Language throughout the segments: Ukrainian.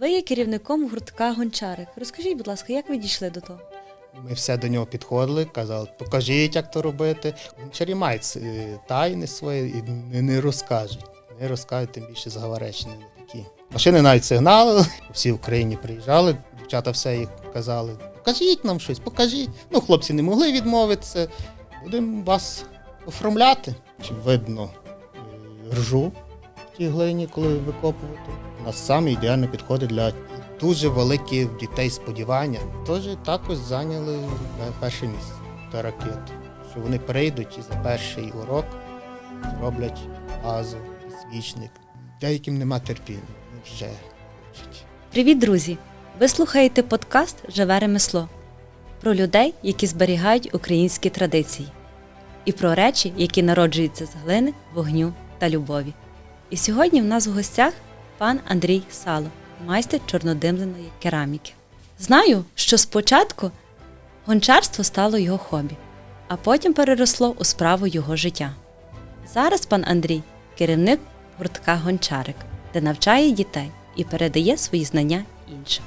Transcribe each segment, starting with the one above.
Ви є керівником гуртка Гончарик. Розкажіть, будь ласка, як ви дійшли до того? Ми все до нього підходили, казали, покажіть, як то робити. Гончарі мають е, тайни свої і не, розкажуть. Не розкажуть, тим більше заговоречені такі. Машини навіть сигналили, всі в Україні приїжджали, дівчата все їх казали, покажіть нам щось, покажіть. Ну, хлопці не могли відмовитися. Будемо вас оформляти. Чи видно е, ржу в тій глині, коли викопувати. Нас саме ідеально підходить для дуже великі в дітей сподівання. Теж також зайняли перше місце та ракети. Що вони прийдуть і за перший урок зроблять базу, свічник. Деяким нема терпіння, вже. Привіт, друзі! Ви слухаєте подкаст Живе ремесло про людей, які зберігають українські традиції, і про речі, які народжуються з глини, вогню та любові. І сьогодні в нас в гостях пан Андрій Сало, майстер чорнодимленої кераміки. Знаю, що спочатку гончарство стало його хобі, а потім переросло у справу його життя. Зараз пан Андрій керівник гуртка Гончарик, де навчає дітей і передає свої знання іншим.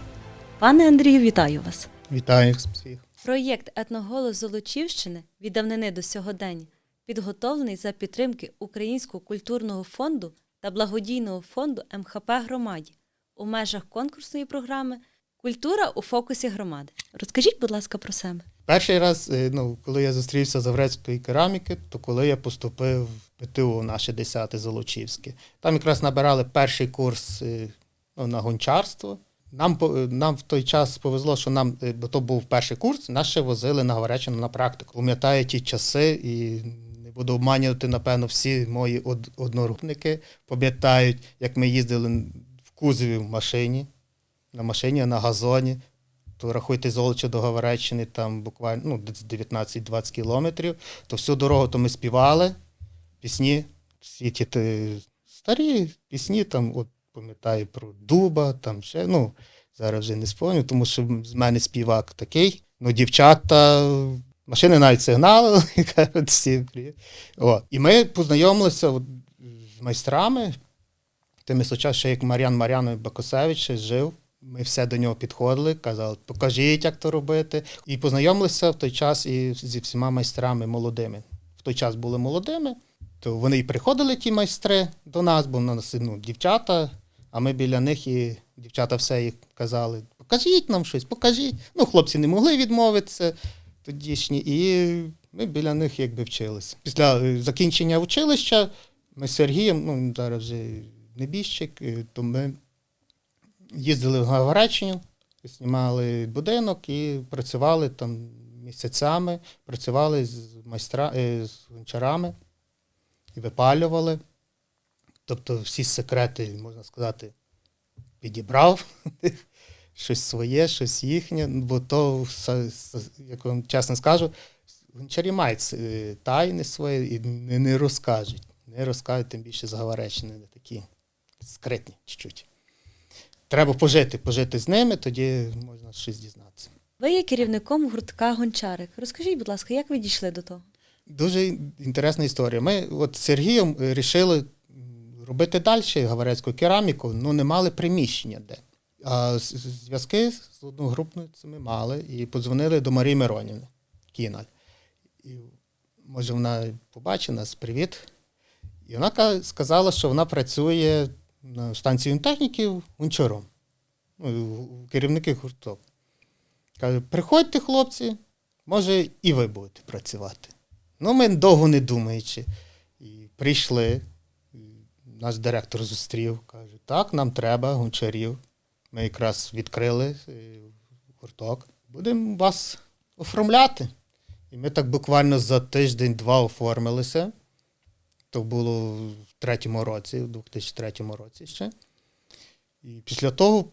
Пане Андрію, вітаю вас! Вітаю всіх. Проєкт Етноголос Золочівщини від давнини до сьогодення підготовлений за підтримки Українського культурного фонду та благодійного фонду МХП громаді у межах конкурсної програми Культура у фокусі громади. Розкажіть, будь ласка, про себе. Перший раз, е, ну, коли я зустрівся з Аврецької кераміки, то коли я поступив в ПТУ наше 10 Золочівське. Там якраз набирали перший курс е, ну, на гончарство. Нам, е, нам в той час повезло, що нам, бо то був перший курс, нас ще возили на Говоречину на практику. Пам'ятаю ті часи і буду обманювати, напевно, всі мої од- однорупники пам'ятають, як ми їздили в кузові в машині, на машині, на газоні, то рахуйте золоче до Говореччини, там буквально ну, 19-20 кілометрів, то всю дорогу то ми співали пісні, всі ті старі пісні, там, от пам'ятаю про Дуба, там ще, ну, зараз вже не спомню, тому що з мене співак такий. Ну, дівчата, машини навіть сигналили, кажуть. І ми познайомилися з майстрами, тими сучасними, як Мар'ян Мар'янович Бакосевич ще жив. Ми все до нього підходили, казали, покажіть, як то робити. І познайомилися в той час і зі всіма майстрами молодими. В той час були молодими, то вони і приходили, ті майстри, до нас, бо в нас ну, дівчата, а ми біля них і дівчата все їх казали, покажіть нам щось, покажіть. Ну, хлопці не могли відмовитися тодішні, і ми біля них якби вчилися. Після е, закінчення училища ми з Сергієм, ну зараз вже небіжчик, е, то ми їздили в Гавречню, знімали будинок і працювали там місяцями, працювали з майстра, е, з гончарами і випалювали. Тобто всі секрети, можна сказати, підібрав. Щось своє, щось їхнє, бо то, як вам чесно скажу, гончарі мають е, тайни свої і не, розкажуть. Не розкажуть, тим більше заговоречені, не такі скритні чуть-чуть. Треба пожити, пожити з ними, тоді можна щось дізнатися. Ви є керівником гуртка Гончарик. Розкажіть, будь ласка, як ви дійшли до того? Дуже інтересна історія. Ми от з Сергієм вирішили робити далі говорецьку кераміку, ну не мали приміщення де. Зв'язки з одногрупницями мали і подзвонили до Марії Миронівни Кіналь. І, може, вона побачить нас, привіт. І вона сказала, що вона працює на станції техніків гончаром. Ну, керівники гурток. Каже, приходьте, хлопці, може, і ви будете працювати. Ну, ми довго не думаючи. І прийшли. Наш директор зустрів, каже, так, нам треба гончарів. Ми якраз відкрили е, гурток. Будемо вас оформляти. І ми так буквально за тиждень-два оформилися. То було в третьому році, в 2003 році ще. І після того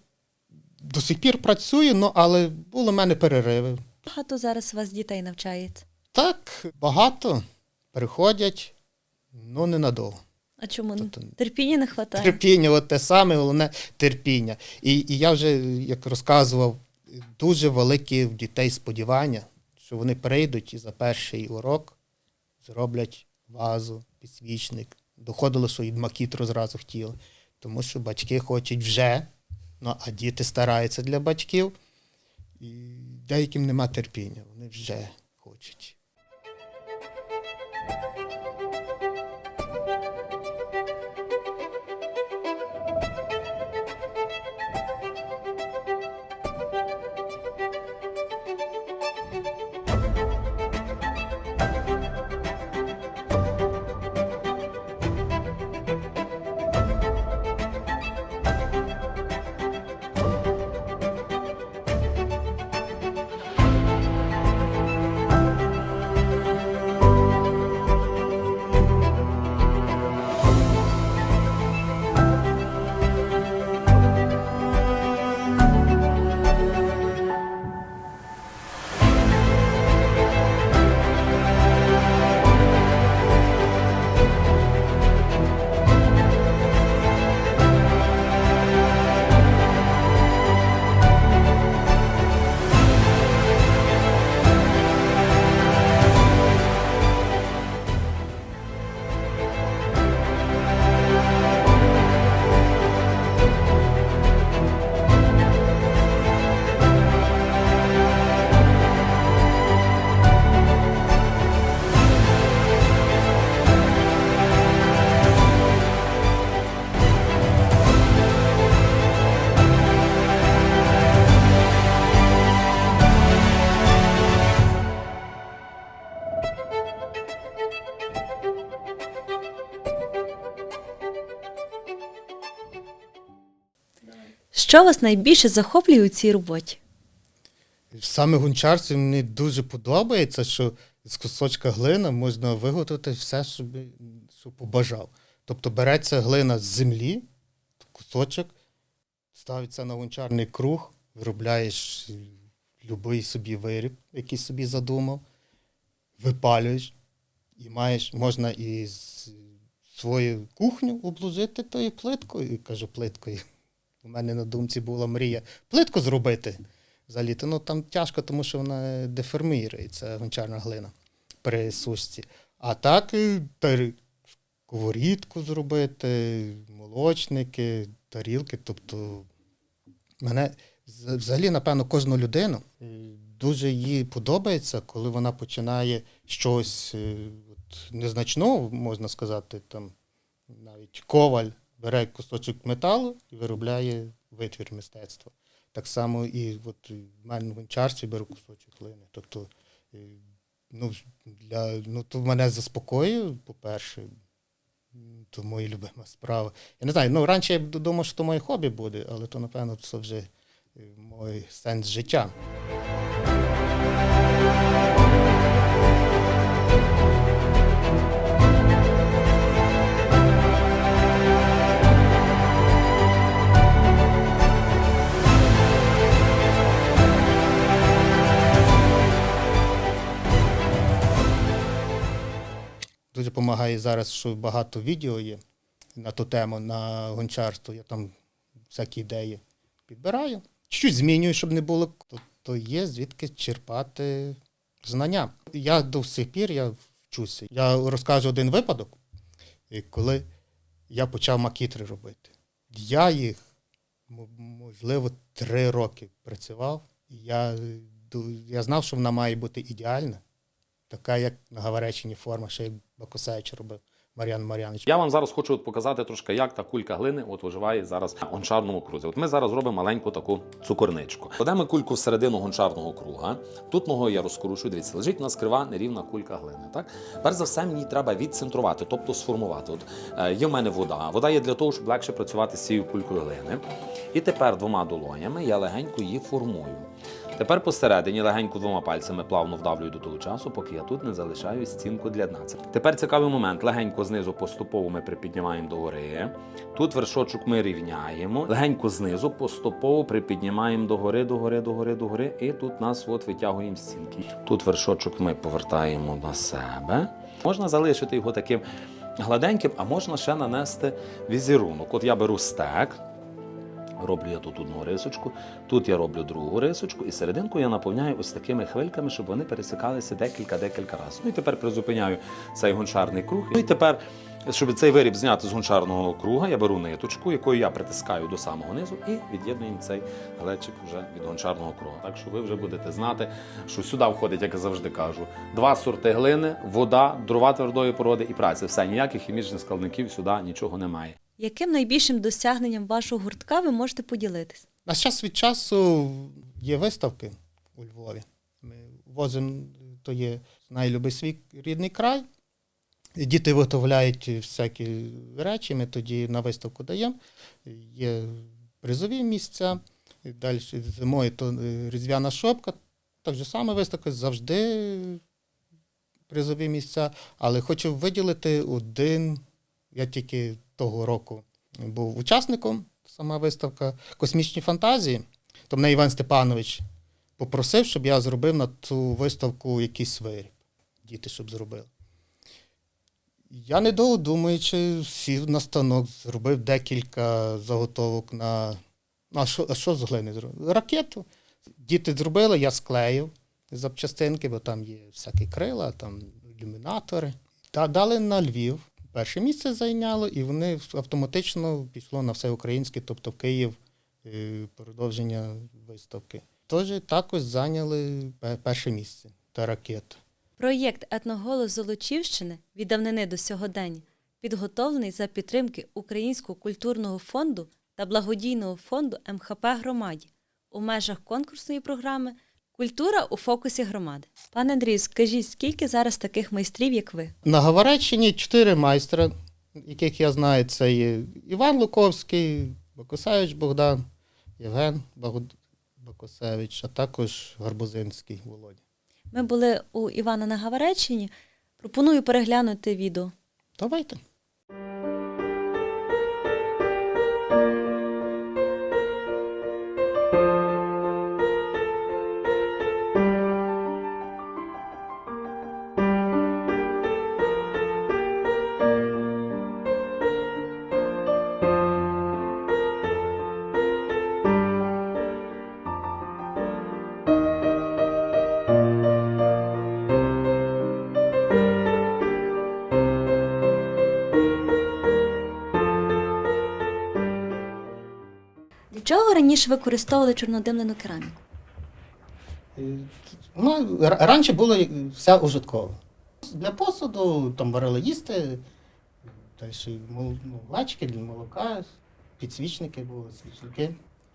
до сих пір працюю, ну, але були в мене перериви. Багато зараз у вас дітей навчається. Так, багато приходять, ну ненадовго. А чому Тобто- терпіння не вистачає? Терпіння, от те саме головне терпіння. І, і я вже, як розказував, дуже великі в дітей сподівання, що вони прийдуть і за перший урок зроблять вазу, підсвічник. Доходило, що і макітру зразу хотіли. Тому що батьки хочуть вже Ну, а діти стараються для батьків, і деяким нема терпіння, вони вже хочуть. Що вас найбільше захоплює у цій роботі? Саме гончарстві мені дуже подобається, що з кусочка глина можна виготовити все, що, що побажав. Тобто береться глина з землі, кусочок, ставиться на гончарний круг, виробляєш будь-який собі виріб, який собі задумав, випалюєш і маєш, можна і свою кухню обложити тою плиткою, кажу плиткою. У мене на думці була мрія плитку зробити заліти. Ну там тяжко, тому що вона деформірується, гончарна глина при сушці. А так е, сковорідку зробити, молочники, тарілки. Тобто мене взагалі, напевно, кожну людину е, дуже їй подобається, коли вона починає щось е, от, незначного, можна сказати, там навіть коваль бере кусочок металу і виробляє витвір мистецтва. Так само і от в мене в гончарстві беру кусочок глини. Тобто, е, ну, для, ну, то мене заспокоює, по-перше, то моя любима справа. Я не знаю, ну раніше я б думав, що то моє хобі буде, але то, напевно, це вже е, мій сенс життя. Допомагає зараз, що багато відео є на ту тему, на гончарство. Я там всякі ідеї підбираю. Чуть змінюю, щоб не було. То, то є звідки черпати знання. Я до сих пір я вчуся. Я розкажу один випадок, коли я почав макітри робити. Я їх, можливо, три роки працював. Я, я знав, що вона має бути ідеальна така, як на Гаваречині форма, ще як Бакусевич робив Мар'ян Мар'янович. Я вам зараз хочу от показати трошки, як та кулька глини от виживає зараз на гончарному крузі. От ми зараз робимо маленьку таку цукорничку. Кладемо кульку всередину гончарного круга. Тут ногою я розкручую. Дивіться, лежить у нас крива нерівна кулька глини. Так, перш за все, мені треба відцентрувати, тобто сформувати. От е, є в мене вода. Вода є для того, щоб легше працювати з цією кулькою глини. І тепер двома долонями я легенько її формую. Тепер посередині легенько двома пальцями плавно вдавлюю до того часу, поки я тут не залишаю стінку для дна. Тепер цікавий момент. Легенько знизу поступово ми припіднімаємо догори. Тут вершочок ми рівняємо. Легенько знизу поступово припіднімаємо догори, догори, догори, догори. І тут нас от витягуємо стінки. Тут вершочок ми повертаємо на себе. Можна залишити його таким гладеньким, а можна ще нанести візерунок. От я беру стек. Роблю я тут одну рисочку, тут я роблю другу рисочку, і серединку я наповняю ось такими хвильками, щоб вони пересікалися декілька-декілька разів. Ну і тепер призупиняю цей гончарний круг. Ну і тепер, щоб цей виріб зняти з гончарного круга, я беру ниточку, якою я притискаю до самого низу, і від'єднуємо цей глечик вже від гончарного круга. Так що ви вже будете знати, що сюди входить, як я завжди кажу, два сорти глини, вода, дрова твердої породи і праця. Все, ніяких хімічних складників сюди нічого немає. Яким найбільшим досягненням вашого гуртка ви можете поділитись? На час від часу є виставки у Львові. Ми возимо, то є найлюби свій рідний край. Діти виготовляють всякі речі, ми тоді на виставку даємо. Є призові місця. Далі зимою то е, різдвяна шопка. Так же саме виставка завжди призові місця. Але хочу виділити один, я тільки того року був учасником, сама виставка Космічні фантазії. То мене Іван Степанович попросив, щоб я зробив на цю виставку якийсь виріб. Діти, щоб зробили. Я недовго думаючи, сів на станок, зробив декілька заготовок на. А що, а що з глини зробив? Ракету. Діти зробили, я склеїв запчастинки, бо там є всякі крила, там ілюмінатори. Та дали на Львів. Перше місце зайняло, і вони автоматично пішло на все українське, тобто в Київ е, продовження виставки. Тож також зайняли перше місце та ракета. Проєкт Етноголос Золочівщини від давнини до сьогодення підготовлений за підтримки Українського культурного фонду та благодійного фонду МХП громаді у межах конкурсної програми Культура у фокусі громади. Пане Андрію, скажіть, скільки зараз таких майстрів, як ви? На Говореччині чотири майстра, яких я знаю, це є Іван Луковський, Бакусевич Богдан, Євген Бакусевич, а також Гарбузинський Володя. Ми були у Івана на Гавареччині. Пропоную переглянути відео. Давайте. Раніше використовували чорнодимлену кераміку? Е, Ну, раніше було все ужиткове. Для посуду там варили їсти, ну, лачки для молока, підсвічники були, свічники.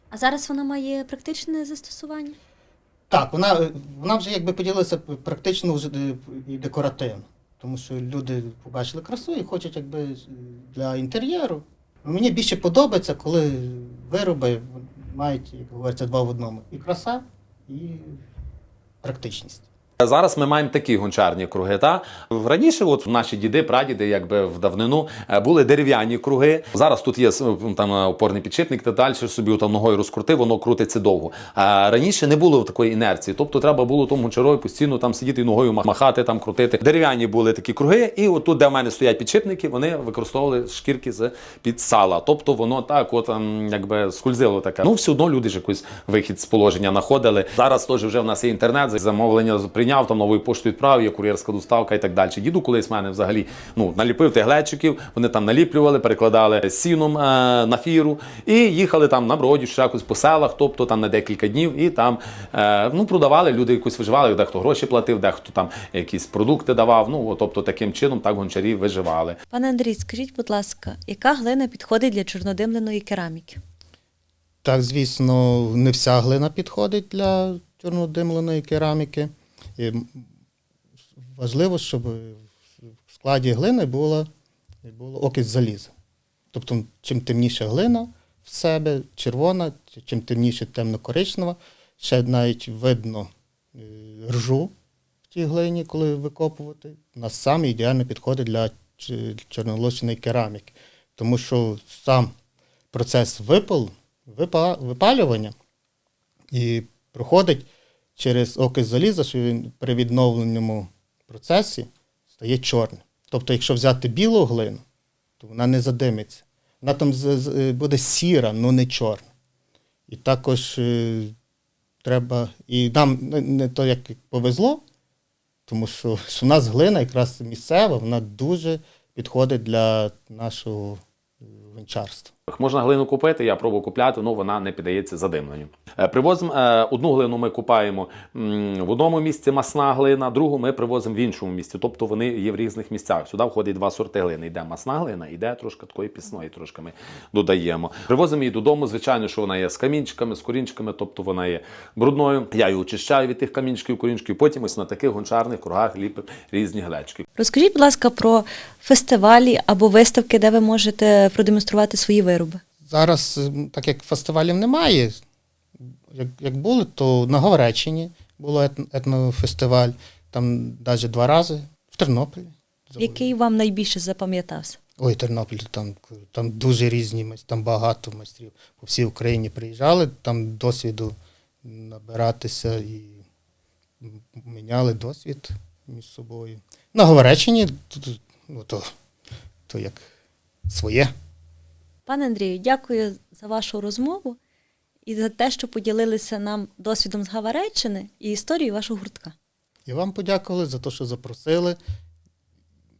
А зараз вона має практичне застосування? Так, вона, вона вже якби поділилася практично вже і декоративно. Тому що люди побачили красу і хочуть якби для інтер'єру. Мені більше подобається, коли вироби мають, як говориться, два в одному. І краса, і практичність. Зараз ми маємо такі гончарні круги. Та раніше, от наші діди, прадіди, якби в давнину е, були дерев'яні круги. Зараз тут є там е, опорний підшипник, та далі собі там ногою розкрутив, воно крутиться довго. А раніше не було такої інерції. Тобто треба було тому гончарою постійно там сидіти ногою махати, там крутити. Дерев'яні були такі круги, і от тут, де в мене стоять підшипники, вони використовували шкірки з під сала. Тобто воно так, от ем, якби скользило таке. Ну все одно люди ж якийсь вихід з положення знаходили. Зараз теж вже в нас є інтернет, замовлення прийняв, там новою поштою відправив, є кур'єрська доставка і так далі. Діду колись в мене взагалі ну, наліпив тих глечиків, вони там наліплювали, перекладали сіном е, на фіру і їхали там на броді, ще якось по селах, тобто там на декілька днів, і там е, ну, продавали, люди якось виживали, дехто гроші платив, дехто там якісь продукти давав. Ну, тобто таким чином так гончарі виживали. Пане Андрій, скажіть, будь ласка, яка глина підходить для чорнодимленої кераміки? Так, звісно, не вся глина підходить для чорнодимленої кераміки. Важливо, щоб в складі глини було, було окись заліза. Тобто, чим темніша глина в себе, червона, чим темніше темно-коричнева, ще навіть видно е, ржу в тій глині, коли викопувати. Вона саме ідеально підходить для чорнолочної кераміки. Тому що сам процес випалу, випалювання і проходить через окись заліза, що він при відновленому процесі стає чорним. Тобто, якщо взяти білу глину, то вона не задимиться. Вона там з- буде сіра, але не чорна. І також е, треба. І нам не, не то як повезло, тому що, що в нас глина якраз місцева, вона дуже підходить для нашого е, гончарства. Можна глину купити, я пробую купляти, ну вона не піддається задимленню. Е, Привозимо е, одну глину, ми купаємо в одному місці масна глина, другу ми привозимо в іншому місці. Тобто вони є в різних місцях. Сюди входить два сорти глини. Йде масна глина, йде трошки такої пісної, трошки ми додаємо. Привозимо її додому. Звичайно, що вона є з камінчиками, з корінчиками, тобто вона є брудною. Я її очищаю від тих камінчиків, корінчиків. Потім ось на таких гончарних кругах ліпимо різні глечки. Розкажіть, будь ласка, про фестивалі або виставки, де ви можете продемонструвати свої вироби. Зараз, так як фестивалів немає, як, як були, то на Говреччині було етнофестиваль, там навіть два рази, в Тернополі. Який вам найбільше запам'ятався? Ой, Тернопіль, там, там дуже різні майстри, там багато майстрів. По всій Україні приїжджали, там досвіду набиратися і міняли досвід між собою. На Говореччині то, ну, то, то як своє. Пане Андрію, дякую за вашу розмову і за те, що поділилися нам досвідом з Гавареччини і історією вашого гуртка. І вам подякували за те, що запросили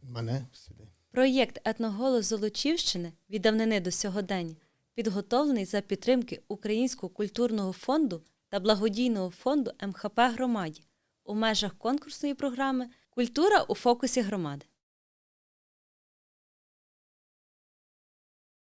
мене сюди. Проєкт Етноголос Золочівщини від давнини до сьогодення підготовлений за підтримки Українського культурного фонду та благодійного фонду МХП Громаді у межах конкурсної програми Культура у фокусі громади.